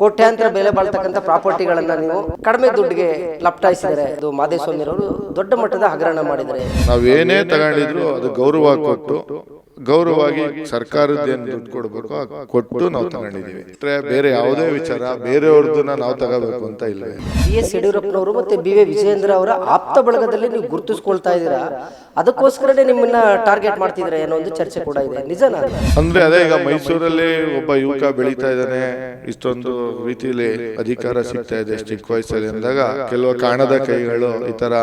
ಕೋಟ್ಯಾಂತರ ಬೆಲೆ ಬಾಳ್ತಕ್ಕಂಥ ಪ್ರಾಪರ್ಟಿಗಳನ್ನ ನೀವು ಕಡಿಮೆ ದುಡ್ಡಿಗೆ ಲಪ್ಟಾಯಿಸಿದರೆ ಅದು ಮಾದೇಸ್ವಾಮಿ ಅವರು ದೊಡ್ಡ ಮಟ್ಟದ ಹಗರಣ ಮಾಡಿದ್ದಾರೆ ನಾವೇನೇ ತಗೊಂಡಿದ್ರು ಅದು ಗೌರವ ಕೊಟ್ಟು ಗೌರವವಾಗಿ ಸರ್ಕಾರದ ಏನು ದುಡ್ಡು ಕೊಡಬೇಕು ಕೊಟ್ಟು ನಾವು ತಗೊಂಡಿದ್ದೀವಿ ಬೇರೆ ಯಾವುದೇ ವಿಚಾರ ಬೇರೆಯವ್ರದ್ದು ನಾವು ತಗೋಬೇಕು ಅಂತ ಇಲ್ಲ. ಬಿ ಎಸ್ ಯಡಿಯೂರಪ್ಪನವರು ಮತ್ತೆ ಬಿ ವಿ ವಿಜಯೇಂದ್ರ ಅವರ ಆಪ್ತ ಬಳಗದಲ್ಲಿ ನೀವು ಗುರುತಿಸ್ಕೊಳ್ತಾ ಇದ್ದೀರಾ? ಅದಕ್ಕೋಸ್ಕರನೇ ನಿಮ್ಮನ್ನ ಟಾರ್ಗೆಟ್ ಮಾಡ್ತಿದ್ರೆ ಅನ್ನೋ ಒಂದು ಚರ್ಚೆ ಕೂಡ ಇದೆ. ನಿಜ ಅಂದ್ರೆ ಅದೇ ಈಗ ಮೈಸೂರಲ್ಲಿ ಒಬ್ಬ ಯುವಕ ಬೆಳೀತಾ ಇದ್ದಾನೆ. ಇಷ್ಟೊಂದು ರೀತಿಯಲ್ಲಿ ಅಧಿಕಾರ ಸಿಗ್ತಾ ಇದೆ ಚಿಕ್ಕ ವಯಸ್ಸಲ್ಲಿ ಅಂದಾಗ. ಕೆಲವು ಕಾಣದ ಕೈಗಳು ಈ ತರ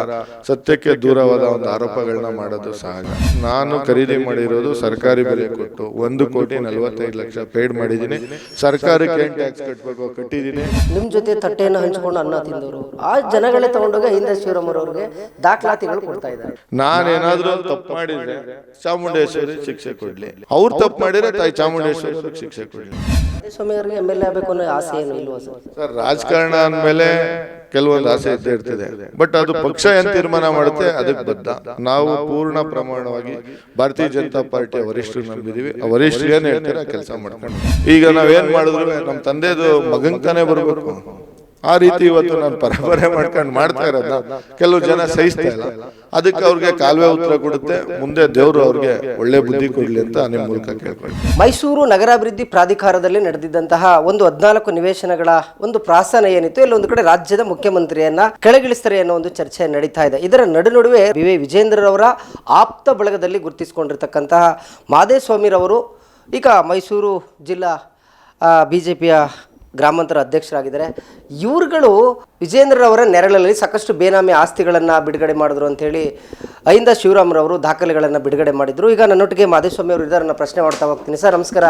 ಸತ್ಯಕ್ಕೆ ದೂರವಾದ ಒಂದು ಆರೋಪಗಳನ್ನ ಮಾಡೋದು ಸಹಜ. ನಾನು ಖರೀದಿ ಮಾಡಿರೋದು ಸರ್ಕಾರಿ ಬೆಲೆ ಕೊಟ್ಟು ಒಂದು ಕೋಟಿ ನಲವತ್ತೈದು ಲಕ್ಷ ಪೇಡ್ ಮಾಡಿದ್ದೀನಿ. ಸರ್ಕಾರಕ್ಕೆ ಏನ್ ಟ್ಯಾಕ್ಸ್ ಕಟ್ಟಬೇಕು ಕಟ್ಟಿದ್ದೀನಿ. ನಿಮ್ ಜೊತೆ ತಟ್ಟೆಯನ್ನು ಹಂಚ್ಕೊಂಡು ಅನ್ನ ತಿಂದವರು. ಆ ಜನಗಳೇ ತಗೊಂಡೋಗ ಹಿಂದೆ ಶಿವರಾಮರವ್ರಿಗೆ ದಾಖಲಾತಿಗಳು ಕೊಡ್ತಾ ಇದ್ದಾರೆ. ನಾನೇನಾದ್ರೂ ತಪ್ಪು ಮಾಡಿದ್ರೆ ಚಾಮುಂಡೇಶ್ವರಿ ಶಿಕ್ಷೆ ಕೊಡ್ಲಿ. ಅವ್ರು ತಪ್ಪು ಮಾಡಿದ್ರೆ ತಾಯಿ ಚಾಮುಂಡೇಶ್ವರಿ ಶಿಕ್ಷೆ ಕೊಡ್ಲಿ. ಸರ್? ರಾಜಕಾರಣ ಅಂದಮೇಲೆ ಕೆಲವೊಂದು ಆಸೆ ಇದ್ದೇ ಇರ್ತದೆ. ಬಟ್ ಅದು ಪಕ್ಷ ಏನ್ ತೀರ್ಮಾನ ಮಾಡುತ್ತೆ, ಅದಕ್ಕೆ ಬದ್ಧ. ನಾವು ಪೂರ್ಣ ಪ್ರಮಾಣವಾಗಿ ಭಾರತೀಯ ಜನತಾ ಪಾರ್ಟಿಯ ವರಿಷ್ಠರು ನಂಬಿದೀವಿ. ಆ ವರಿಷ್ಠರು ಏನ್ ಹೇಳ್ತೀರಾ, ಕೆಲಸ ಮಾಡ್ಕೊಂಡು. ಈಗ ನಾವೇನ್ ಮಾಡಿದ್ರು ನಮ್ಮ ತಂದೆದು ಮಗಂಕನೇ ಬರ್ಬೇಕು. ಆ ರೀತಿ ಇವತ್ತು ನಾನು ಪರಂಪರೆ ಮಾಡ್ಕೊಂಡು ಮಾಡ್ತಾ ಇರೋದನ್ನ ಕೆಲವು ಜನ ಸಹಿಸ್ತಾ ಇಲ್ಲ. ಅದಕ್ಕೆ ಅವ್ರಿಗೆ ಕಾಲುವೆ ಉತ್ತರ ಕೊಡುತ್ತೆ ಮುಂದೆ ದೇವರು ಅವ್ರಿಗೆ ಒಳ್ಳೆ ಬುದ್ಧಿ ಕೊಡಲಿ ಅಂತ ನಿಮ್ಮ ಮೂಲಕ ಕೇಳ್ಕೊಂಡು ಮೈಸೂರು ನಗರಾಭಿವೃದ್ಧಿ ಪ್ರಾಧಿಕಾರದಲ್ಲಿ ನಡೆದಿದ್ದಂತಹ ಒಂದು ಹದಿನಾಲ್ಕು ನಿವೇಶನಗಳ ಒಂದು ಪ್ರಾಸನ ಏನಿತ್ತು ಇಲ್ಲಿ ಒಂದು ಕಡೆ ರಾಜ್ಯದ ಮುಖ್ಯಮಂತ್ರಿಯನ್ನ ಕೆಳಗಿಳಿಸ್ತಾರೆ ಅನ್ನೋ ಒಂದು ಚರ್ಚೆ ನಡೀತಾ ಇದೆ. ಇದರ ನಡು ನಡುವೆ ವಿವಿ ವಿ ವಿಜೇಂದ್ರರವರ ಆಪ್ತ ಬಳಗದಲ್ಲಿ ಗುರುತಿಸಿಕೊಂಡಿರ್ತಕ್ಕಂತಹ ಮಾದೇಸ್ವಾಮಿರವರು ಈಗ ಮೈಸೂರು ಜಿಲ್ಲಾ ಬಿ ಜೆ ಪಿಯ ಗ್ರಾಮಾಂತರ ಅಧ್ಯಕ್ಷರಾಗಿದ್ದಾರೆ. ಇವ್ರುಗಳು ವಿಜೇಂದ್ರರವರ ನೆರಳಲ್ಲಿ ಸಾಕಷ್ಟು ಬೇನಾಮಿ ಆಸ್ತಿಗಳನ್ನು ಬಿಡುಗಡೆ ಮಾಡಿದ್ರು ಅಂಥೇಳಿ ಅಹಿಂದ ಶಿವರಾಮ್ರವರು ದಾಖಲೆಗಳನ್ನು ಬಿಡುಗಡೆ ಮಾಡಿದರು. ಈಗ ನನ್ನೊಟ್ಟಿಗೆ ಮಾಧುಸ್ವಾಮಿ ಅವರು ಇದ್ದಾರೆ ಪ್ರಶ್ನೆ ಮಾಡ್ತಾ ಹೋಗ್ತೀನಿ. ಸರ್, ನಮಸ್ಕಾರ.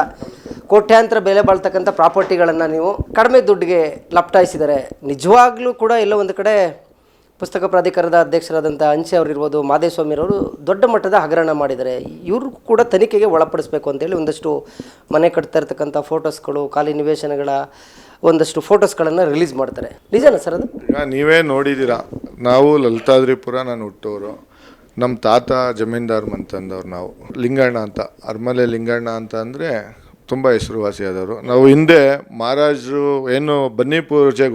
ಕೋಟ್ಯಾಂತರ ಬೆಲೆ ಬಾಳ್ತಕ್ಕಂಥ ಪ್ರಾಪರ್ಟಿಗಳನ್ನು ನೀವು ಕಡಿಮೆ ದುಡ್ಡಿಗೆ ಲಪ್ಟಾಯಿಸಿದ್ದಾರೆ ನಿಜವಾಗ್ಲೂ ಕೂಡ ಎಲ್ಲೋ ಒಂದು ಕಡೆ ಪುಸ್ತಕ ಪ್ರಾಧಿಕಾರದ ಅಧ್ಯಕ್ಷರಾದಂಥ ಅಂಚೆ ಅವರಿರ್ಬೋದು ಮಾದೇಸ್ವಾಮಿರವರು ದೊಡ್ಡ ಮಟ್ಟದ ಹಗರಣ ಮಾಡಿದ್ದಾರೆ. ಇವರು ಕೂಡ ತನಿಖೆಗೆ ಒಳಪಡಿಸಬೇಕು ಅಂತೇಳಿ ಒಂದಷ್ಟು ಮನೆ ಕಟ್ತಾ ಇರ್ತಕ್ಕಂಥ ಫೋಟೋಸ್ಗಳು, ಖಾಲಿ ನಿವೇಶನಗಳ ಒಂದಷ್ಟು ಫೋಟೋಸ್ಗಳನ್ನು ರಿಲೀಸ್ ಮಾಡ್ತಾರೆ. ನಿಜನಾ ಸರ್ ಅದು? ಈಗ ನೀವೇ ನೋಡಿದ್ದೀರಾ ನಾವು ಲಲಿತಾದ್ರಿಪುರ ನಾನು ಹುಟ್ಟೋರು, ನಮ್ಮ ತಾತ ಜಮೀನ್ದಾರ್ ಮಂತಂದವ್ರು ನಾವು, ಲಿಂಗಣ್ಣ ಅಂತ, ಅರ್ಮಲೆ ಲಿಂಗಣ್ಣ ಅಂತ ಅಂದರೆ ತುಂಬ ಹೆಸರುವಾಸಿಯಾದವರು. ನಾವು ಹಿಂದೆ ಮಹಾರಾಜರು ಏನು ಬನ್ನಿ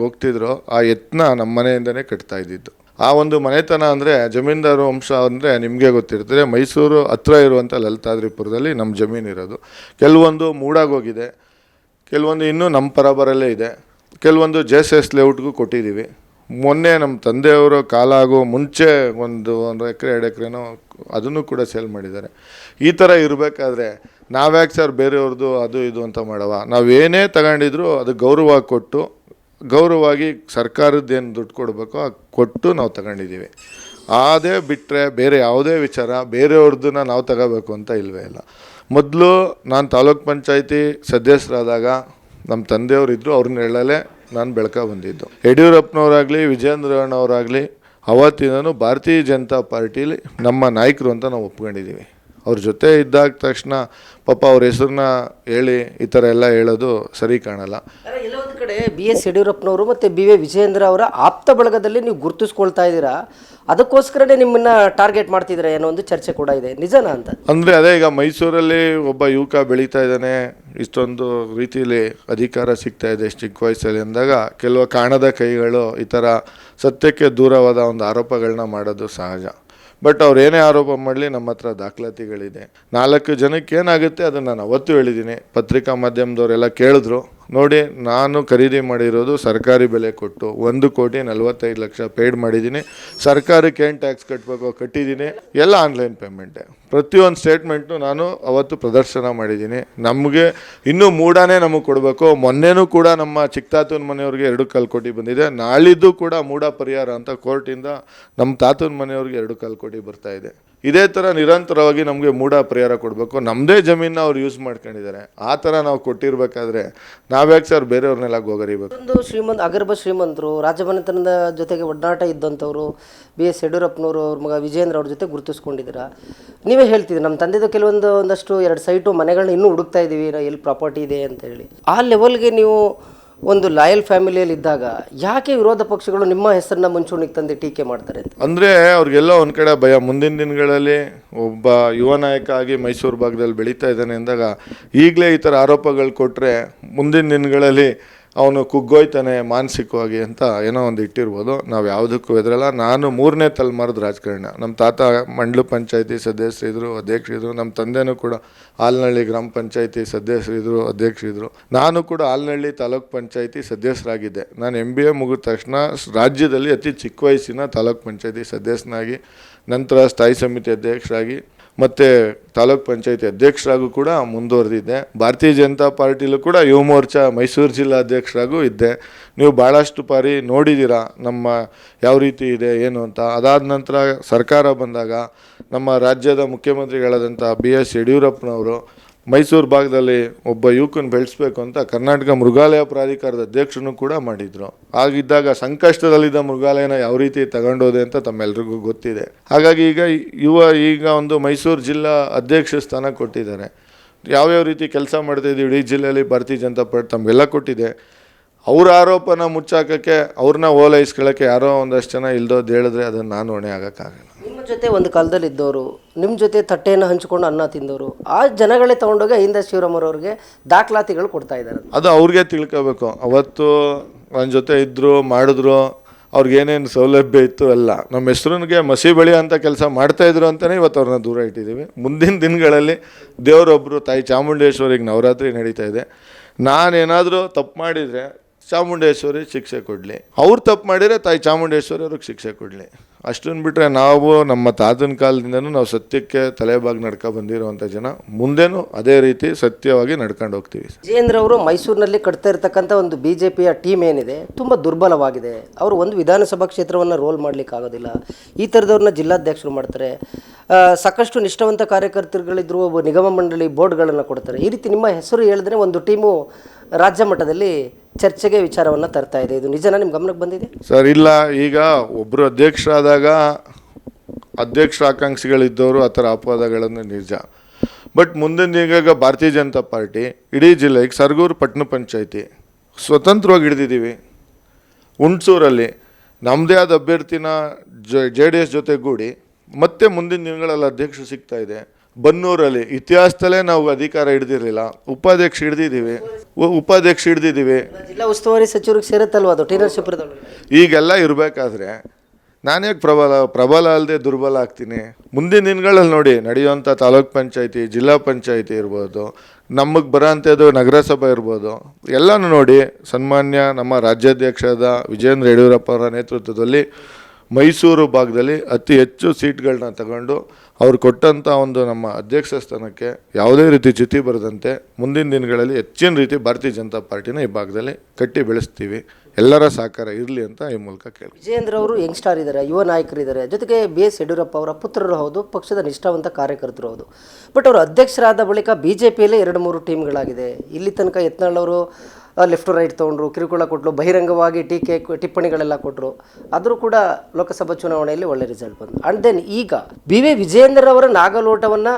ಹೋಗ್ತಿದ್ರು, ಆ ಯತ್ನ ನಮ್ಮ ಮನೆಯಿಂದನೇ ಕಟ್ತಾ ಇದ್ದಿದ್ದು. ಆ ಒಂದು ಮನೆತನ ಅಂದರೆ ಜಮೀನ್ದಾರು ವಂಶ ಅಂದರೆ ನಿಮಗೆ ಗೊತ್ತಿರ್ತದೆ. ಮೈಸೂರು ಹತ್ರ ಇರುವಂಥ ಲಲಿತಾದ್ರಿಪುರದಲ್ಲಿ ನಮ್ಮ ಜಮೀನು ಇರೋದು. ಕೆಲವೊಂದು ಮೂಡಾಗೋಗಿದೆ, ಕೆಲವೊಂದು ಇನ್ನೂ ನಮ್ಮ ಪರಬರಲ್ಲೇ ಇದೆ. ಕೆಲವೊಂದು ಜೆ ಎಸ್ ಎಸ್ ಲೇಔಟ್ಗೂ ಕೊಟ್ಟಿದ್ದೀವಿ. ಮೊನ್ನೆ ನಮ್ಮ ತಂದೆಯವರು ಕಾಲ ಆಗೋ ಮುಂಚೆ ಒಂದು ಒಂದು ಎಕರೆ, ಎರಡು ಎಕರೆನೋ ಅದನ್ನು ಕೂಡ ಸೇಲ್ ಮಾಡಿದ್ದಾರೆ. ಈ ಥರ ಇರಬೇಕಾದ್ರೆ ನಾವ್ಯಾಕೆ ಸರ್ ಬೇರೆಯವ್ರದ್ದು ಅದು ಇದು ಅಂತ ಮಾಡವ? ನಾವೇನೇ ತಗೊಂಡಿದ್ರು ಅದು ಗೌರವ ಕೊಟ್ಟು ಗೌರವವಾಗಿ ಸರ್ಕಾರದ್ದೇನು ದುಡ್ಡು ಕೊಡಬೇಕೋ ಅದು ಕೊಟ್ಟು ನಾವು ತಗೊಂಡಿದ್ದೀವಿ ಅದೇ ಬಿಟ್ಟರೆ ಬೇರೆ ಯಾವುದೇ ವಿಚಾರ ಬೇರೆಯವ್ರದ್ದನ್ನ ನಾವು ತಗೋಬೇಕು ಅಂತ ಇಲ್ಲವೇ ಇಲ್ಲ. ಮೊದಲು ನಾನು ತಾಲೂಕ್ ಪಂಚಾಯತಿ ಸದಸ್ಯರಾದಾಗ ನಮ್ಮ ತಂದೆಯವರು ಇದ್ದರು ಅವ್ರನ್ನ ಹೇಳಲೇ ನಾನು ಬೆಳ್ಕ ಬಂದಿದ್ದು. ಯಡಿಯೂರಪ್ಪನವರಾಗಲಿ ವಿಜೇಂದ್ರಣ್ಣವರಾಗಲಿ ಅವತ್ತಿನೂ ಭಾರತೀಯ ಜನತಾ ಪಾರ್ಟೀಲಿ ನಮ್ಮ ನಾಯಕರು ಅಂತ ನಾವು ಒಪ್ಕೊಂಡಿದ್ದೀವಿ ಅವ್ರ ಜೊತೆ ಇದ್ದಾಗ ತಕ್ಷಣ ಪಾಪ ಅವ್ರ ಹೆಸರನ್ನ ಹೇಳಿ ಈ ಥರ ಎಲ್ಲ ಹೇಳೋದು ಸರಿ ಕಾಣಲ್ಲ. ಎಲ್ಲೊಂದು ಕಡೆ ಬಿ ಎಸ್ ಯಡಿಯೂರಪ್ಪನವರು ಮತ್ತು ಬಿ ವಿ ವಿಜಯೇಂದ್ರ ಅವರ ಆಪ್ತ ಬಳಗದಲ್ಲಿ ನೀವು ಗುರುತಿಸ್ಕೊಳ್ತಾ ಇದ್ದೀರಾ? ಅದಕ್ಕೋಸ್ಕರನೇ ನಿಮ್ಮನ್ನ ಟಾರ್ಗೆಟ್ ಮಾಡ್ತಿದ್ರೆ ಏನೋ ಒಂದು ಚರ್ಚೆ ಕೂಡ ಇದೆ. ನಿಜನಾ ಅಂತ? ಅಂದರೆ ಅದೇ ಈಗ ಮೈಸೂರಲ್ಲಿ ಒಬ್ಬ ಯುವಕ ಬೆಳೀತಾ ಇದ್ದಾನೆ. ಇಷ್ಟೊಂದು ರೀತಿಯಲ್ಲಿ ಅಧಿಕಾರ ಸಿಗ್ತಾ ಇದೆ ಚಿಕ್ಕ ವಯಸ್ಸಲ್ಲಿ ಅಂದಾಗ ಕೆಲವು ಕಾಣದ ಕೈಗಳು ಈ ಥರ ಸತ್ಯಕ್ಕೆ ದೂರವಾದ ಒಂದು ಆರೋಪಗಳನ್ನ ಮಾಡೋದು ಸಹಜ. ಬಟ್ ಅವ್ರು ಏನೇ ಆರೋಪ ಮಾಡಲಿ, ನಮ್ಮ ಹತ್ರ ದಾಖಲಾತಿಗಳಿದೆ. ನಾಲ್ಕು ಜನಕ್ಕೆ ಏನಾಗುತ್ತೆ ಅದನ್ನು ನಾನು ಅವತ್ತು ಹೇಳಿದ್ದೀನಿ ಪತ್ರಿಕಾ ಮಾಧ್ಯಮದವರೆಲ್ಲ ಕೇಳಿದ್ರು. ನೋಡಿ, ನಾನು ಖರೀದಿ ಮಾಡಿರೋದು ಸರ್ಕಾರಿ ಬೆಲೆ ಕೊಟ್ಟು ಒಂದು ಕೋಟಿ ನಲವತ್ತೈದು ಲಕ್ಷ ಪೇಯ್ಡ್ ಮಾಡಿದ್ದೀನಿ. ಸರ್ಕಾರಕ್ಕೆ ಏನು ಟ್ಯಾಕ್ಸ್ ಕಟ್ಟಬೇಕು ಕಟ್ಟಿದ್ದೀನಿ. ಎಲ್ಲ ಆನ್ಲೈನ್ ಪೇಮೆಂಟೇ ಪ್ರತಿಯೊಂದು ಸ್ಟೇಟ್ಮೆಂಟ್ನು ನಾನು ಅವತ್ತು ಪ್ರದರ್ಶನ ಮಾಡಿದ್ದೀನಿ. ನಮಗೆ ಇನ್ನೂ ಮೂಡಾನೇ ನಮಗೆ ಕೊಡಬೇಕು. ಮೊನ್ನೆನೂ ಕೂಡ ನಮ್ಮ ಚಿಕ್ಕತಾತನ ಮನೆಯವ್ರಿಗೆ ಎರಡು ಕಾಲು ಕೋಟಿ ಬಂದಿದೆ. ನಾಳಿದ್ದು ಕೂಡ ಮೂಡ ಪರಿಹಾರ ಅಂತ ಕೋರ್ಟಿಂದ ನಮ್ಮ ತಾತನ ಮನೆಯವ್ರಿಗೆ ಎರಡು ಕಾಲು ಕೋಟಿ ಬರ್ತಾ ಇದೆ ಥರ ನಿರಂತರವಾಗಿ ನಮಗೆ ಮೂಢ ಪರಿಹಾರ ಕೊಡಬೇಕು. ನಮ್ಮದೇ ಜಮೀನ ಅವ್ರು ಯೂಸ್ ಮಾಡ್ಕೊಂಡಿದ್ದಾರೆ. ಆ ಥರ ನಾವು ಕೊಟ್ಟಿರ್ಬೇಕಾದ್ರೆ ನಾವ್ಯಾಕೆ ಸರ್ ಬೇರೆಯವ್ರನ್ನೆಲ್ಲ ಗೋಗರಿಬೇಕು? ಒಂದು ಶ್ರೀಮಂತ, ಅಗರ್ಭ ಶ್ರೀಮಂತರು, ರಾಜಮನೆತನದ ಜೊತೆಗೆ ಒಡನಾಟ ಇದ್ದಂಥವ್ರು, ಬಿ ಎಸ್ ಯಡಿಯೂರಪ್ಪನವರು, ಅವ್ರ ಮಗ ವಿಜೇಂದ್ರ ಅವ್ರ ಜೊತೆ ಗುರುತಿಸ್ಕೊಂಡಿದ್ದೀರಾ. ನೀವೇ ಹೇಳ್ತಿದ್ರಿ ನಮ್ಮ ತಂದೆದು ಕೆಲವೊಂದು ಒಂದಷ್ಟು, ಎರಡು ಸೈಟು ಮನೆಗಳನ್ನ ಇನ್ನೂ ಹುಡುಕ್ತಾ ಇದ್ದೀವಿ ಎಲ್ಲಿ ಪ್ರಾಪರ್ಟಿ ಇದೆ ಅಂತ ಹೇಳಿ. ಆ ಲೆವೆಲ್ಗೆ ನೀವು ಒಂದು ಲಾಯಲ್ ಫ್ಯಾಮಿಲಿಯಲ್ಲಿ ಇದ್ದಾಗ ಯಾಕೆ ವಿರೋಧ ಪಕ್ಷಗಳು ನಿಮ್ಮ ಹೆಸರನ್ನ ಮುಂಚೂಣಿಗೆ ತಂದು ಟೀಕೆ ಮಾಡ್ತಾರೆ ಅಂತ? ಅಂದರೆ ಅವ್ರಿಗೆಲ್ಲ ಒಂದು ಕಡೆ ಭಯ. ಮುಂದಿನ ದಿನಗಳಲ್ಲಿ ಒಬ್ಬ ಯುವ ನಾಯಕ ಆಗಿ ಮೈಸೂರು ಭಾಗದಲ್ಲಿ ಬೆಳೀತಾ ಇದ್ದಾನೆ ಅಂದಾಗ ಈಗಲೇ ಈ ಥರ ಆರೋಪಗಳು ಕೊಟ್ಟರೆ ಮುಂದಿನ ದಿನಗಳಲ್ಲಿ ಅವನು ಕುಗ್ಗೋಯ್ತಾನೆ ಮಾನಸಿಕವಾಗಿ ಅಂತ ಏನೋ ಒಂದು ಇಟ್ಟಿರ್ಬೋದು. ನಾವು ಯಾವುದಕ್ಕೂ ಎದುರಲ್ಲ ನಾನು ಮೂರನೇ ತಲೆಮಾರದ ರಾಜಕಾರಣ. ನಮ್ಮ ತಾತ ಮಂಡ್ಲು ಪಂಚಾಯತಿ ಸದಸ್ಯರಿದ್ದರು ಅಧ್ಯಕ್ಷರಿದ್ದರು ನಮ್ಮ ತಂದೆನೂ ಕೂಡ ಆಲ್ನಹಳ್ಳಿ ಗ್ರಾಮ ಪಂಚಾಯತಿ ಸದಸ್ಯರಿದ್ದರು ಅಧ್ಯಕ್ಷರಿದ್ದರು ನಾನು ಕೂಡ ಆಲ್ನಹಳ್ಳಿ ತಾಲೂಕ್ ಪಂಚಾಯತಿ ಸದಸ್ಯರಾಗಿದ್ದೆ. ನಾನು ಎಂ ಬಿ ಎ ಮುಗಿದ ತಕ್ಷಣ ರಾಜ್ಯದಲ್ಲಿ ಅತಿ ಚಿಕ್ಕ ವಯಸ್ಸಿನ ತಾಲೂಕ್ ಪಂಚಾಯತಿ ಸದಸ್ಯನಾಗಿ, ನಂತರ ಸ್ಥಾಯಿ ಸಮಿತಿ ಅಧ್ಯಕ್ಷರಾಗಿ ಮತ್ತು ತಾಲೂಕ್ ಪಂಚಾಯತಿ ಅಧ್ಯಕ್ಷರಾಗೂ ಕೂಡ ಮುಂದುವರೆದಿದ್ದೆ ಭಾರತೀಯ ಜನತಾ ಪಾರ್ಟಿಲೂ ಕೂಡ ಯುವ ಮೋರ್ಚಾ ಮೈಸೂರು ಜಿಲ್ಲಾ ಅಧ್ಯಕ್ಷರಾಗೂ ಇದ್ದೆ. ನೀವು ಭಾಳಷ್ಟು ಬಾರಿ ನೋಡಿದ್ದೀರಾ ನಮ್ಮ ಯಾವ ರೀತಿ ಇದೆ, ಏನು ಅಂತ. ಅದಾದ ನಂತರ ಸರ್ಕಾರ ಬಂದಾಗ ನಮ್ಮ ರಾಜ್ಯದ ಮುಖ್ಯಮಂತ್ರಿಗಳಾದಂಥ ಬಿ ಎಸ್ ಯಡಿಯೂರಪ್ಪನವರು ಮೈಸೂರು ಭಾಗದಲ್ಲಿ ಒಬ್ಬ ಯುವಕನ ಬೆಳೆಸಬೇಕು ಅಂತ ಕರ್ನಾಟಕ ಮೃಗಾಲಯ ಪ್ರಾಧಿಕಾರದ ಅಧ್ಯಕ್ಷನೂ ಕೂಡ ಮಾಡಿದರು. ಆಗಿದ್ದಾಗ ಸಂಕಷ್ಟದಲ್ಲಿದ್ದ ಮೃಗಾಲಯನ ಯಾವ ರೀತಿ ತಗೊಂಡೋದೆ ಅಂತ ತಮ್ಮೆಲ್ಲರಿಗೂ ಗೊತ್ತಿದೆ. ಹಾಗಾಗಿ ಈಗ ಯುವ ಈಗ ಒಂದು ಮೈಸೂರು ಜಿಲ್ಲಾ ಅಧ್ಯಕ್ಷ ಸ್ಥಾನ ಕೊಟ್ಟಿದ್ದಾರೆ. ಯಾವ್ಯಾವ ರೀತಿ ಕೆಲಸ ಮಾಡ್ತಾ ಇದ್ದೀವಿ ಇಡೀ ಜಿಲ್ಲೆಯಲ್ಲಿ ಭಾರತೀಯ ಜನತಾ ಪಾರ್ಟಿ ತಮಗೆಲ್ಲ ಕೊಟ್ಟಿದೆ. ಅವರ ಆರೋಪನ ಮುಚ್ಚಾಕಕ್ಕೆ ಅವ್ರನ್ನ ಓಲೈಸ್ಕೊಳ್ಳೋಕ್ಕೆ ಯಾರೋ ಒಂದಷ್ಟು ಜನ ಇಲ್ದೋದು ಹೇಳಿದ್ರೆ ಅದನ್ನು ನಾನು ಹೊಣೆ ಆಗೋಕ್ಕಾಗಲ್ಲ. ನಿಮ್ಮ ಜೊತೆ ಒಂದು ಕಾಲದಲ್ಲಿ ಇದ್ದವರು, ನಿಮ್ಮ ಜೊತೆ ತಟ್ಟೆಯನ್ನು ಹಂಚಿಕೊಂಡು ಅನ್ನ ತಿಂದವರು, ಆ ಜನಗಳೇ ತಗೊಂಡೋಗಿ ಅಹಿಂದ ಶಿವರಾಮರವ್ರಿಗೆ ದಾಖಲಾತಿಗಳು ಕೊಡ್ತಾ ಇದ್ದಾರೆ. ಅದು ಅವ್ರಿಗೆ ತಿಳ್ಕೋಬೇಕು. ಅವತ್ತು ನನ್ನ ಜೊತೆ ಇದ್ದರು ಮಾಡಿದ್ರು ಅವ್ರಿಗೇನೇನು ಸೌಲಭ್ಯ ಇತ್ತು ಎಲ್ಲ. ನಮ್ಮ ಹೆಸ್ರನಿಗೆ ಮಸಿ ಬಳಿ ಅಂತ ಕೆಲಸ ಮಾಡ್ತಾಯಿದ್ರು ಅಂತಲೇ ಇವತ್ತು ಅವ್ರನ್ನ ದೂರ ಇಟ್ಟಿದ್ದೀವಿ. ಮುಂದಿನ ದಿನಗಳಲ್ಲಿ ದೇವರೊಬ್ಬರು ತಾಯಿ ಚಾಮುಂಡೇಶ್ವರಿಗೆ ನವರಾತ್ರಿ ನಡೀತಾ ಇದೆ. ನಾನೇನಾದರೂ ತಪ್ಪು ಮಾಡಿದರೆ ಚಾಮುಂಡೇಶ್ವರಿ ಶಿಕ್ಷೆ ಕೊಡಲಿ. ಅವ್ರು ತಪ್ಪು ಮಾಡಿದರೆ ತಾಯಿ ಚಾಮುಂಡೇಶ್ವರಿ ಅವ್ರಿಗೆ ಶಿಕ್ಷೆ ಕೊಡಲಿ. ಅಷ್ಟನ್ನು ಬಿಟ್ಟರೆ ನಾವು ನಮ್ಮ ತಾತನ ಕಾಲದಿಂದನೂ ನಾವು ಸತ್ಯಕ್ಕೆ ತಲೆಬಾಗಿ ನಡ್ಕೊ ಬಂದಿರುವಂಥ ಜನ. ಮುಂದೆನೂ ಅದೇ ರೀತಿ ಸತ್ಯವಾಗಿ ನಡ್ಕೊಂಡು ಹೋಗ್ತೀವಿ. ವಿಜೇಂದ್ರ ಅವರು ಮೈಸೂರಿನಲ್ಲಿ ಕಟ್ತಾ ಇರತಕ್ಕಂಥ ಒಂದು ಬಿ ಜೆ ಪಿಯ ಟೀಮ್ ಏನಿದೆ, ತುಂಬ ದುರ್ಬಲವಾಗಿದೆ. ಅವರು ಒಂದು ವಿಧಾನಸಭಾ ಕ್ಷೇತ್ರವನ್ನು ರೋಲ್ ಮಾಡ್ಲಿಕ್ಕೆ ಆಗೋದಿಲ್ಲ. ಈ ಥರದವ್ರನ್ನ ಜಿಲ್ಲಾಧ್ಯಕ್ಷರು ಮಾಡ್ತಾರೆ. ಸಾಕಷ್ಟು ನಿಷ್ಠಾವಂತ ಕಾರ್ಯಕರ್ತರುಗಳಿದ್ರು ನಿಗಮ ಮಂಡಳಿ ಬೋರ್ಡ್ಗಳನ್ನು ಕೊಡ್ತಾರೆ. ಈ ರೀತಿ ನಿಮ್ಮ ಹೆಸರು ಹೇಳಿದ್ರೆ ಒಂದು ಟೀಮು ರಾಜ್ಯ ಮಟ್ಟದಲ್ಲಿ ಚರ್ಚೆಗೆ ವಿಚಾರವನ್ನು ತರ್ತಾ ಇದೆ. ಇದು ನಿಜನಾ ನಿಮ್ಮ ಗಮನಕ್ಕೆ ಬಂದಿದೆ? ಸರ್, ಇಲ್ಲ. ಈಗ ಒಬ್ಬರು ಅಧ್ಯಕ್ಷರಾದಾಗ ಅಧ್ಯಕ್ಷ ಆಕಾಂಕ್ಷಿಗಳಿದ್ದವರು ಆ ಥರ ಅಪವಾದಗಳನ್ನು ನಿಜ. ಬಟ್ ಮುಂದಿನ ಈಗ ಭಾರತೀಯ ಜನತಾ ಪಾರ್ಟಿ ಇಡೀ ಜಿಲ್ಲೆಗೆ ಸರ್ಗೂರು ಪಟ್ಟಣ ಪಂಚಾಯಿತಿ ಸ್ವತಂತ್ರವಾಗಿ ಹಿಡಿದಿದ್ದೀವಿ. ಹುಣ್ಸೂರಲ್ಲಿ ನಮ್ಮದೇ ಆದ ಅಭ್ಯರ್ಥಿನ ಜೆ ಡಿ ಎಸ್ ಜೊತೆಗೂಡಿ ಮತ್ತೆ ಮುಂದಿನ ದಿನಗಳಲ್ಲಿ ಅಧ್ಯಕ್ಷ ಸಿಗ್ತಾ ಇದೆ. ಬನ್ನೂರಲ್ಲಿ ಇತಿಹಾಸದಲ್ಲೇ ನಾವು ಅಧಿಕಾರ ಹಿಡ್ದಿರ್ಲಿಲ್ಲ ಉಪಾಧ್ಯಕ್ಷ ಹಿಡ್ದಿದ್ದೀವಿ ಉಪಾಧ್ಯಕ್ಷ ಹಿಡ್ದಿದ್ದೀವಿ. ಜಿಲ್ಲಾ ಉಸ್ತುವಾರಿ ಸಚಿವರಿಗೆ ಸೇರುತ್ತಲ್ವ ಅದು ಟಿ ನರಸೀಪುರದೊಳಗೆ ಈಗೆಲ್ಲ ಇರಬೇಕಾದ್ರೆ ನಾನ್ಯಾಕೆ ಪ್ರಬಲ ಪ್ರಬಲ ಅಲ್ಲದೆ ದುರ್ಬಲ ಆಗ್ತೀನಿ? ಮುಂದಿನ ದಿನಗಳಲ್ಲಿ ನೋಡಿ ನಡೆಯುವಂಥ ತಾಲೂಕ್ ಪಂಚಾಯತಿ ಜಿಲ್ಲಾ ಪಂಚಾಯತಿ ಇರ್ಬೋದು ನಮಗೆ ಬರೋಂಥದ್ದು ನಗರಸಭೆ ಇರ್ಬೋದು ಎಲ್ಲನೂ ನೋಡಿ ಸನ್ಮಾನ್ಯ ನಮ್ಮ ರಾಜ್ಯಾಧ್ಯಕ್ಷರಾದ ವಿಜೇಂದ್ರ ಯಡಿಯೂರಪ್ಪ ಅವರ ನೇತೃತ್ವದಲ್ಲಿ ಮೈಸೂರು ಭಾಗದಲ್ಲಿ ಅತಿ ಹೆಚ್ಚು ಸೀಟ್ಗಳನ್ನ ತಗೊಂಡು ಅವ್ರು ಕೊಟ್ಟಂಥ ಒಂದು ನಮ್ಮ ಅಧ್ಯಕ್ಷ ಸ್ಥಾನಕ್ಕೆ ಯಾವುದೇ ರೀತಿ ಚ್ಯುತಿ ಬರದಂತೆ ಮುಂದಿನ ದಿನಗಳಲ್ಲಿ ಹೆಚ್ಚಿನ ರೀತಿ ಭಾರತೀಯ ಜನತಾ ಪಾರ್ಟಿನ ಈ ಭಾಗದಲ್ಲಿ ಕಟ್ಟಿ ಬೆಳೆಸ್ತೀವಿ. ಎಲ್ಲರ ಸಹಕಾರ ಇರಲಿ ಅಂತ ಈ ಮೂಲಕ ಕೇಳಿ ವಿಜಯೇಂದ್ರ ಅವರು ಯಂಗ್ ಸ್ಟಾರ್ ಇದ್ದಾರೆ, ಯುವ ನಾಯಕರಿದ್ದಾರೆ ಜೊತೆಗೆ ಬಿ ಎಸ್ ಯಡಿಯೂರಪ್ಪ ಅವರ ಪುತ್ರರು ಹೌದು, ಪಕ್ಷದ ನಿಷ್ಠಾವಂತ ಕಾರ್ಯಕರ್ತರು ಹೌದು. ಬಟ್ ಅವರು ಅಧ್ಯಕ್ಷರಾದ ಬಳಿಕ ಬಿ ಜೆ ಪಿಯಲ್ಲೇ ಎರಡು ಮೂರು ಟೀಮ್ಗಳಾಗಿದೆ. ಇಲ್ಲಿ ತನಕ ಯತ್ನಾಳ್ ಅವರು ಲೆಫ್ಟ್ ರೈಟ್ ತೊಗೊಂಡ್ರು, ಕಿರುಕುಳ ಕೊಟ್ಟರು ಬಹಿರಂಗವಾಗಿ ಟೀಕೆ ಟಿಪ್ಪಣಿಗಳೆಲ್ಲ ಕೊಟ್ಟರು ಆದರೂ ಕೂಡ ಲೋಕಸಭಾ ಚುನಾವಣೆಯಲ್ಲಿ ಒಳ್ಳೆ ರಿಸಲ್ಟ್ ಬಂತು. ಆ್ಯಂಡ್ ದೆನ್ ಈಗ ಬಿ ವಿ ವಿಜಯೇಂದ್ರ ಅವರ ನಾಗಲೋಟವನ್ನು,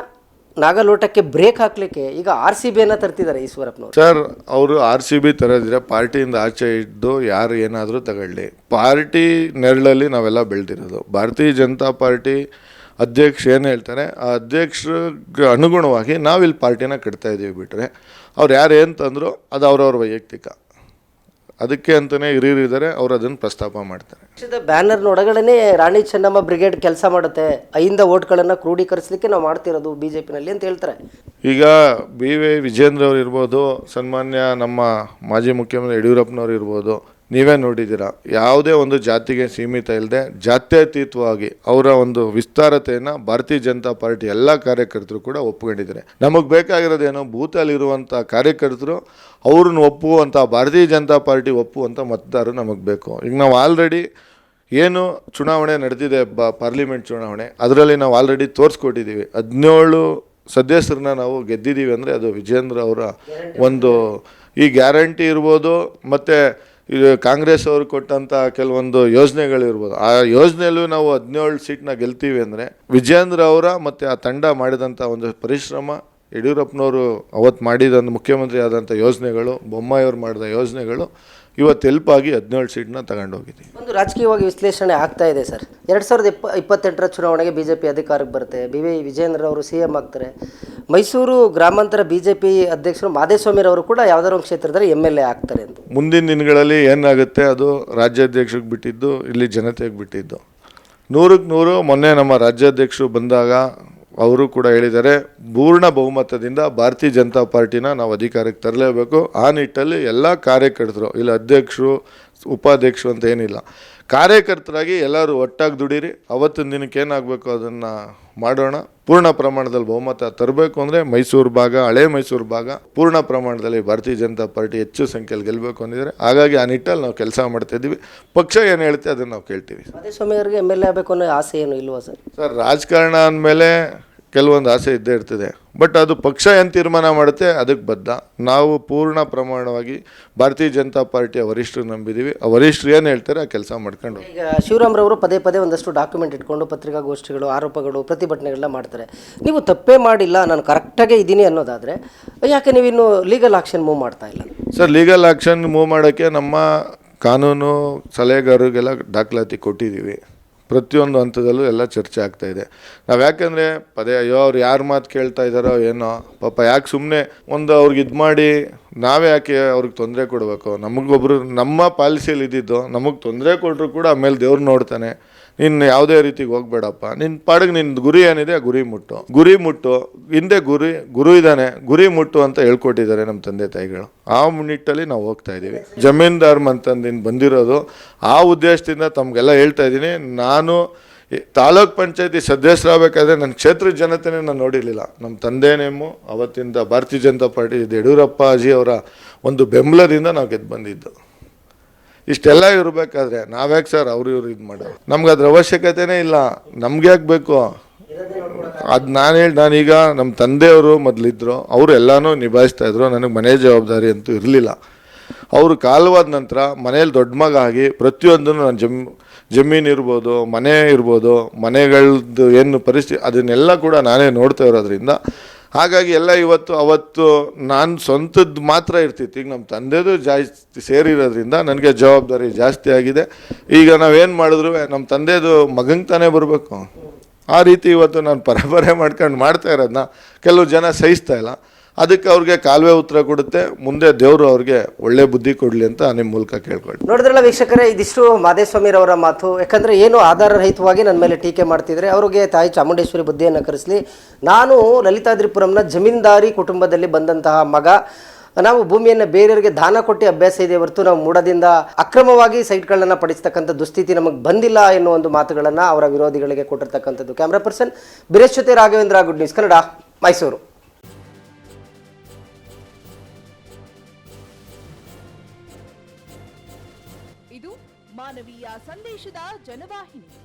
ನಾಗಲೋಟಕ್ಕೆ ಬ್ರೇಕ್ ಹಾಕ್ಲಿಕ್ಕೆ ಈಗ ಆರ್ ಸಿ ಬಿಯನ್ನು ತರ್ತಿದ್ದಾರೆ ಈಶ್ವರಪ್ಪನವರು. ಸರ್ ಅವರು ಆರ್ ಸಿ ಬಿ ತರೋದಿದ್ರೆ ಪಾರ್ಟಿಯಿಂದ ಆಚೆ ಇದ್ದು ಯಾರು ಏನಾದರೂ ತಗೊಳ್ಳಿ. ಪಾರ್ಟಿ ನೆರಳಲ್ಲಿ ನಾವೆಲ್ಲ ಬೆಳೆದಿರೋದು. ಭಾರತೀಯ ಜನತಾ ಪಾರ್ಟಿ ಅಧ್ಯಕ್ಷ ಏನು ಹೇಳ್ತಾರೆ ಆ ಅಧ್ಯಕ್ಷರಿಗೆ ಅನುಗುಣವಾಗಿ ನಾವಿಲ್ಲಿ ಪಾರ್ಟಿನ ಕಟ್ತಾ ಇದ್ದೀವಿ ಬಿಟ್ಟರೆ ಅವ್ರು ಯಾರು ಏನು ಅದು ಅವ್ರವ್ರ ವೈಯಕ್ತಿಕ. ಅದಕ್ಕೆ ಅಂತಲೇ ಹಿರಿಯರಿದ್ದಾರೆ ಅವರು ಅದನ್ನು ಪ್ರಸ್ತಾಪ ಮಾಡ್ತಾರೆ. ಪಕ್ಷದ ಬ್ಯಾನರ್ನ ಒಳಗಡೆನೆ ರಾಣಿ ಚೆನ್ನಮ್ಮ ಬ್ರಿಗೇಡ್ ಕೆಲಸ ಮಾಡುತ್ತೆ ಐಂದ ಓಟ್ಗಳನ್ನು ಕ್ರೋಢೀಕರಿಸಲಿಕ್ಕೆ ನಾವು ಮಾಡ್ತಿರೋದು ಬಿ ಜೆ ಪಿನಲ್ಲಿ ಅಂತ ಹೇಳ್ತಾರೆ. ಈಗ ಬಿ ವಿ ವಿಜೇಂದ್ರ ಅವ್ರು ಇರ್ಬೋದು ಸನ್ಮಾನ್ಯ ನಮ್ಮ ಮಾಜಿ ಮುಖ್ಯಮಂತ್ರಿ ಯಡಿಯೂರಪ್ಪನವ್ರು ಇರ್ಬೋದು ನೀವೇ ನೋಡಿದ್ದೀರ? ಯಾವುದೇ ಒಂದು ಜಾತಿಗೆ ಸೀಮಿತ ಇಲ್ಲದೆ ಜಾತ್ಯತೀತವಾಗಿ ಅವರ ಒಂದು ವಿಸ್ತಾರತೆಯನ್ನು ಭಾರತೀಯ ಜನತಾ ಪಾರ್ಟಿ ಎಲ್ಲ ಕಾರ್ಯಕರ್ತರು ಕೂಡ ಒಪ್ಕೊಂಡಿದ್ದಾರೆ ನಮಗೆ ಬೇಕಾಗಿರೋದೇನು ಬೂತಲ್ಲಿರುವಂಥ ಕಾರ್ಯಕರ್ತರು ಅವ್ರನ್ನ ಒಪ್ಪುವಂಥ ಭಾರತೀಯ ಜನತಾ ಪಾರ್ಟಿ ಒಪ್ಪುವಂಥ ಮತದಾರರು ನಮಗೆ ಬೇಕು. ಈಗ ನಾವು ಆಲ್ರೆಡಿ ಏನು ಚುನಾವಣೆ ನಡೆದಿದೆ, ಬ ಪಾರ್ಲಿಮೆಂಟ್ ಚುನಾವಣೆ, ಅದರಲ್ಲಿ ನಾವು ಆಲ್ರೆಡಿ ತೋರಿಸ್ಕೊಟ್ಟಿದ್ದೀವಿ ಹದಿನೇಳು ಸದಸ್ಯರನ್ನ ನಾವು ಗೆದ್ದಿದ್ದೀವಿ ಅಂದರೆ ಅದು ವಿಜೇಂದ್ರ ಅವರ ಒಂದು ಈ ಗ್ಯಾರಂಟಿ ಇರ್ಬೋದು, ಮತ್ತು ಇದು ಕಾಂಗ್ರೆಸ್ ಅವರು ಕೊಟ್ಟಂಥ ಕೆಲವೊಂದು ಯೋಜನೆಗಳಿರ್ಬೋದು. ಆ ಯೋಜನೆಯಲ್ಲೂ ನಾವು ಹದಿನೇಳು ಸೀಟ್ನ ಗೆಲ್ತೀವಿ ಅಂದರೆ ವಿಜೇಂದ್ರ ಅವರ ಮತ್ತು ಆ ತಂಡ ಮಾಡಿದಂಥ ಒಂದು ಪರಿಶ್ರಮ ಯಡಿಯೂರಪ್ಪನವರು ಅವತ್ತು ಮಾಡಿದಂಥ ಮುಖ್ಯಮಂತ್ರಿ ಆದಂಥ ಯೋಜನೆಗಳು ಬೊಮ್ಮಾಯಿಯವ್ರು ಮಾಡಿದ ಯೋಜನೆಗಳು ಇವತ್ತು ಹೆಲ್ಪ್ ಆಗಿ ಹದಿನೇಳು ಸೀಟ್ನ ತಗೊಂಡೋಗಿದ್ದೀವಿ ಒಂದು ರಾಜಕೀಯವಾಗಿ ವಿಶ್ಲೇಷಣೆ ಆಗ್ತಾ ಇದೆ ಸರ್. ಎರಡು ಸಾವಿರದ ಇಪ್ಪ ಇಪ್ಪತ್ತೆಂಟರ ಚುನಾವಣೆಗೆ ಬಿ ಜೆ ಪಿ ಅಧಿಕಾರಕ್ಕೆ ಬರುತ್ತೆ. ಬಿ ವಿ ವಿಜಯೇಂದ್ರ ಅವರು ಸಿ ಎಂ ಆಗ್ತಾರೆ. ಮೈಸೂರು ಗ್ರಾಮಾಂತರ ಬಿ ಜೆ ಪಿ ಅಧ್ಯಕ್ಷರು ಮಾದೇಸ್ವಾಮಿರವರು ಕೂಡ ಯಾವ್ದಾದ್ರು ಒಂದು ಕ್ಷೇತ್ರದಲ್ಲಿ ಎಂ ಎಲ್ ಎ ಆಗ್ತಾರೆ ಅಂತ. ಮುಂದಿನ ದಿನಗಳಲ್ಲಿ ಏನಾಗುತ್ತೆ? ಅದು ರಾಜ್ಯಾಧ್ಯಕ್ಷಕ್ಕೆ ಬಿಟ್ಟಿದ್ದು ಇಲ್ಲಿ ಜನತೆಗೆ ಬಿಟ್ಟಿದ್ದು. ನೂರಕ್ಕೆ ನೂರು ಮೊನ್ನೆ ನಮ್ಮ ರಾಜ್ಯಾಧ್ಯಕ್ಷರು ಬಂದಾಗ ಅವರು ಕೂಡ ಹೇಳಿದ್ದಾರೆ, ಪೂರ್ಣ ಬಹುಮತದಿಂದ ಭಾರತೀಯ ಜನತಾ ಪಾರ್ಟಿನ ನಾವು ಅಧಿಕಾರಕ್ಕೆ ತರಲೇಬೇಕು. ಆ ನಿಟ್ಟಲ್ಲಿ ಎಲ್ಲ ಕಾರ್ಯಕರ್ತರು, ಇಲ್ಲಿ ಅಧ್ಯಕ್ಷರು, ಉಪಾಧ್ಯಕ್ಷರು ಅಂತ ಏನಿಲ್ಲ. ಕಾರ್ಯಕರ್ತರಾಗಿ ಎಲ್ಲರೂ ಒಟ್ಟಾಗಿ ದುಡೀರಿ. ಅವತ್ತಿನ ದಿನಕ್ಕೆ ಏನಾಗಬೇಕು ಅದನ್ನು ಮಾಡೋಣ. ಪೂರ್ಣ ಪ್ರಮಾಣದಲ್ಲಿ ಬಹುಮತ ತರಬೇಕು ಅಂದರೆ ಮೈಸೂರು ಭಾಗ ಹಳೆ ಮೈಸೂರು ಭಾಗ ಪೂರ್ಣ ಪ್ರಮಾಣದಲ್ಲಿ ಭಾರತೀಯ ಜನತಾ ಪಾರ್ಟಿ ಹೆಚ್ಚು ಸಂಖ್ಯೆಯಲ್ಲಿ ಗೆಲ್ಲಬೇಕು ಅಂದಿದ್ದಾರೆ. ಹಾಗಾಗಿ ಆ ನಿಟ್ಟಲ್ಲಿ ನಾವು ಕೆಲಸ ಮಾಡ್ತಾ ಇದ್ದೀವಿ. ಪಕ್ಷ ಏನು ಹೇಳ್ತೀವಿ ಅದನ್ನು ನಾವು ಕೇಳ್ತೀವಿ. ಅದೇ ಅವರಿಗೆ ಎಂ ಎಲ್ ಎ ಆಗಬೇಕು ಅನ್ನೋ ಆಸೆ ಏನು ಇಲ್ವಾ ಸರ್? ಸರ್ ರಾಜಕಾರಣ ಅಂದಮೇಲೆ ಕೆಲವೊಂದು ಆಸೆ ಇದ್ದೇ ಇರ್ತದೆ. ಬಟ್ ಅದು ಪಕ್ಷ ಏನು ತೀರ್ಮಾನ ಮಾಡುತ್ತೆ ಅದಕ್ಕೆ ಬದ್ಧ. ನಾವು ಪೂರ್ಣ ಪ್ರಮಾಣವಾಗಿ ಭಾರತೀಯ ಜನತಾ ಪಾರ್ಟಿಯ ವರಿಷ್ಠರು ನಂಬಿದ್ದೀವಿ ಆ ವರಿಷ್ಠರು ಏನು ಹೇಳ್ತಾರೆ ಆ ಕೆಲಸ ಮಾಡ್ಕೊಂಡು ಈಗ ಶಿವರಾಮ್ರವರು ಪದೇ ಪದೇ ಒಂದಷ್ಟು ಡಾಕ್ಯುಮೆಂಟ್ ಇಟ್ಕೊಂಡು ಪತ್ರಿಕಾಗೋಷ್ಠಿಗಳು ಆರೋಪಗಳು ಪ್ರತಿಭಟನೆಗಳನ್ನ ಮಾಡ್ತಾರೆ. ನೀವು ತಪ್ಪೇ ಮಾಡಿಲ್ಲ ನಾನು ಕರೆಕ್ಟಾಗೇ ಇದ್ದೀನಿ ಅನ್ನೋದಾದರೆ ಯಾಕೆ ನೀವು ಇನ್ನು ಲೀಗಲ್ ಆಕ್ಷನ್ ಮೂವ್ ಮಾಡ್ತಾ ಇಲ್ಲ? ಸರ್ ಲೀಗಲ್ ಆಕ್ಷನ್ ಮೂವ್ ಮಾಡೋಕ್ಕೆ ನಮ್ಮ ಕಾನೂನು ಸಲಹೆಗಾರರಿಗೆಲ್ಲ ದಾಖಲಾತಿ ಕೊಟ್ಟಿದ್ದೀವಿ. ಪ್ರತಿಯೊಂದು ಹಂತದಲ್ಲೂ ಎಲ್ಲ ಚರ್ಚೆ ಆಗ್ತಾ ಇದೆ. ನಾವು ಯಾಕೆಂದರೆ, ಪದೇ ಅಯ್ಯೋ ಅವ್ರು ಯಾರು ಮಾತು ಕೇಳ್ತಾ ಇದ್ದಾರೋ ಏನೋ, ಪಾಪ ಯಾಕೆ ಸುಮ್ಮನೆ ಒಂದು ಅವ್ರಿಗೆ ಇದು ಮಾಡಿ ನಾವೇ ಯಾಕೆ ಅವ್ರಿಗೆ ತೊಂದರೆ ಕೊಡಬೇಕು? ನಮಗೊಬ್ರು ನಮ್ಮ ಪಾಲಿಸಿಯಲ್ಲಿ ಇದ್ದಿದ್ದು ನಮಗೆ ತೊಂದರೆ ಕೊಟ್ಟರು ಕೂಡ ಆಮೇಲೆ ದೇವ್ರು ನೋಡ್ತಾನೆ. ನೀನು ಯಾವುದೇ ರೀತಿಗೆ ಹೋಗ್ಬೇಡಪ್ಪ. ನಿನ್ನ ಪಾಡಿಗೆ ನಿನ್ನ ಗುರಿ ಏನಿದೆ ಗುರಿ ಮುಟ್ಟು. ಗುರಿ ಮುಟ್ಟು, ಹಿಂದೆ ಗುರಿ, ಗುರು ಇದ್ದಾನೆ, ಗುರಿ ಮುಟ್ಟು ಅಂತ ಹೇಳ್ಕೊಟ್ಟಿದ್ದಾರೆ ನಮ್ಮ ತಂದೆ ತಾಯಿಗಳು. ಆ ನಿಟ್ಟಲ್ಲಿ ನಾವು ಹೋಗ್ತಾ ಇದ್ದೀವಿ. ಜಮೀನ್ದಾರ್ ಅಂತಂದಿನ ಬಂದಿರೋದು, ಆ ಉದ್ದೇಶದಿಂದ ತಮಗೆಲ್ಲ ಹೇಳ್ತಾ ಇದ್ದೀನಿ. ನಾನು ತಾಲೂಕ್ ಪಂಚಾಯತಿ ಸದಸ್ಯರಾಗಬೇಕಾದ್ರೆ ನನ್ನ ಕ್ಷೇತ್ರ ಜನತೆನೇ ನಾನು ನೋಡಿರಲಿಲ್ಲ. ನಮ್ಮ ತಂದೆನೇಮು ಅವತ್ತಿಂದ ಭಾರತೀಯ ಜನತಾ ಪಾರ್ಟಿ ಯಡಿಯೂರಪ್ಪ ಅಜಿ ಅವರ ಒಂದು ಬೆಂಬಲದಿಂದ ನಾವು ಗೆದ್ದು ಬಂದಿದ್ದು. ಇಷ್ಟೆಲ್ಲ ಇರಬೇಕಾದ್ರೆ ನಾವ್ಯಾಕೆ ಸರ್ ಅವ್ರು ಇವ್ರು ಇದು ಮಾಡೋದು ನಮ್ಗೆ ಅದ್ರ ಅವಶ್ಯಕತೆನೇ ಇಲ್ಲ. ನಮ್ಗೆ ಯಾಕೆ ಬೇಕು? ಅದು ನಾನು ಹೇಳಿ ನಾನೀಗ ನಮ್ಮ ತಂದೆಯವರು ಮೊದಲಿದ್ರು, ಅವರು ಎಲ್ಲನೂ ನಿಭಾಯಿಸ್ತಾ ಇದ್ರು, ನನಗೆ ಮನೆ ಜವಾಬ್ದಾರಿ ಅಂತೂ ಇರಲಿಲ್ಲ. ಅವರು ಕಾಲವಾದ ನಂತರ ಮನೇಲಿ ದೊಡ್ಡ ಮಗ ಆಗಿ ಪ್ರತಿಯೊಂದನ್ನು ನಾನು ಜಮ್, ಜಮೀನು ಇರ್ಬೋದು, ಮನೆ ಇರ್ಬೋದು ಮನೆಗಳದ್ದು ಏನು ಪರಿಸ್ಥಿತಿ ಅದನ್ನೆಲ್ಲ ಕೂಡ ನಾನೇ ನೋಡ್ತಾ ಇರೋದ್ರಿಂದ ಹಾಗಾಗಿ ಎಲ್ಲ ಇವತ್ತು, ಅವತ್ತು ನಾನು ಸ್ವಂತದ್ದು ಮಾತ್ರ ಇರ್ತಿತ್ತು. ಈಗ ನಮ್ಮ ತಂದೆದು ಜಾಸ್ತಿ ಸೇರಿರೋದ್ರಿಂದ ನನಗೆ ಜವಾಬ್ದಾರಿ ಜಾಸ್ತಿ ಆಗಿದೆ. ಈಗ ನಾವೇನು ಮಾಡಿದ್ರು ನಮ್ಮ ತಂದೆದು ಮಗಂಗೆ ತಾನೇ ಬರಬೇಕು. ಆ ರೀತಿ ಇವತ್ತು ನಾನು ಪರಂಪರೆ ಮಾಡ್ಕೊಂಡು ಮಾಡ್ತಾ ಇರೋದನ್ನ ಕೆಲವು ಜನ ಸಹಿಸ್ತಾ ಇಲ್ಲ. ಅದಕ್ಕೆ ಅವ್ರಿಗೆ ಕಾಲುವೆ ಉತ್ತರ ಕೊಡುತ್ತೆ. ಮುಂದೆ ದೇವರು ಅವ್ರಿಗೆ ಒಳ್ಳೆ ಬುದ್ಧಿ ಕೊಡಲಿ ಅಂತ ನಿಮ್ಮ ಮೂಲಕ ಕೇಳ್ಕೊಳ್ತೀನಿ. ನೋಡಿದ್ರಲ್ಲ ವೀಕ್ಷಕರೇ, ಇದಿಷ್ಟು ಮಾದೇಸ್ವಾಮಿರವರ ಮಾತು. ಯಾಕಂದರೆ ಏನು ಆಧಾರರಹಿತವಾಗಿ ನನ್ನ ಮೇಲೆ ಟೀಕೆ ಮಾಡ್ತಿದ್ರೆ ಅವ್ರಿಗೆ ತಾಯಿ ಚಾಮುಂಡೇಶ್ವರಿ ಬುದ್ಧಿಯನ್ನು ಕರೆಸಲಿ. ನಾನು ಲಲಿತಾದ್ರಿಪುರಂನ ಜಮೀನ್ದಾರಿ ಕುಟುಂಬದಲ್ಲಿ ಬಂದಂತಹ ಮಗ. ನಾವು ಭೂಮಿಯನ್ನು ಬೇರೆಯವರಿಗೆ ದಾನ ಕೊಟ್ಟು ಅಭ್ಯಾಸ ಇದೆ ಹೊರತು ನಾವು ಮೂಡದಿಂದ ಅಕ್ರಮವಾಗಿ ಸೈಟ್ಗಳನ್ನು ಪಡಿಸ್ತಕ್ಕಂಥ ದುಸ್ಥಿತಿ ನಮಗೆ ಬಂದಿಲ್ಲ ಎನ್ನುವ ಒಂದು ಮಾತುಗಳನ್ನು ಅವರ ವಿರೋಧಿಗಳಿಗೆ ಕೊಟ್ಟಿರ್ತಕ್ಕಂಥದ್ದು. ಕ್ಯಾಮ್ರಾ ಪರ್ಸನ್, ಬಿರೇಶ್ ಜೊತೆ ರಾಘವೇಂದ್ರ, ಗುಡ್ ನ್ಯೂಸ್ ಕನ್ನಡ, ಮೈಸೂರು. ಮಾನವೀಯ ಜನವಾಹಿನಿ.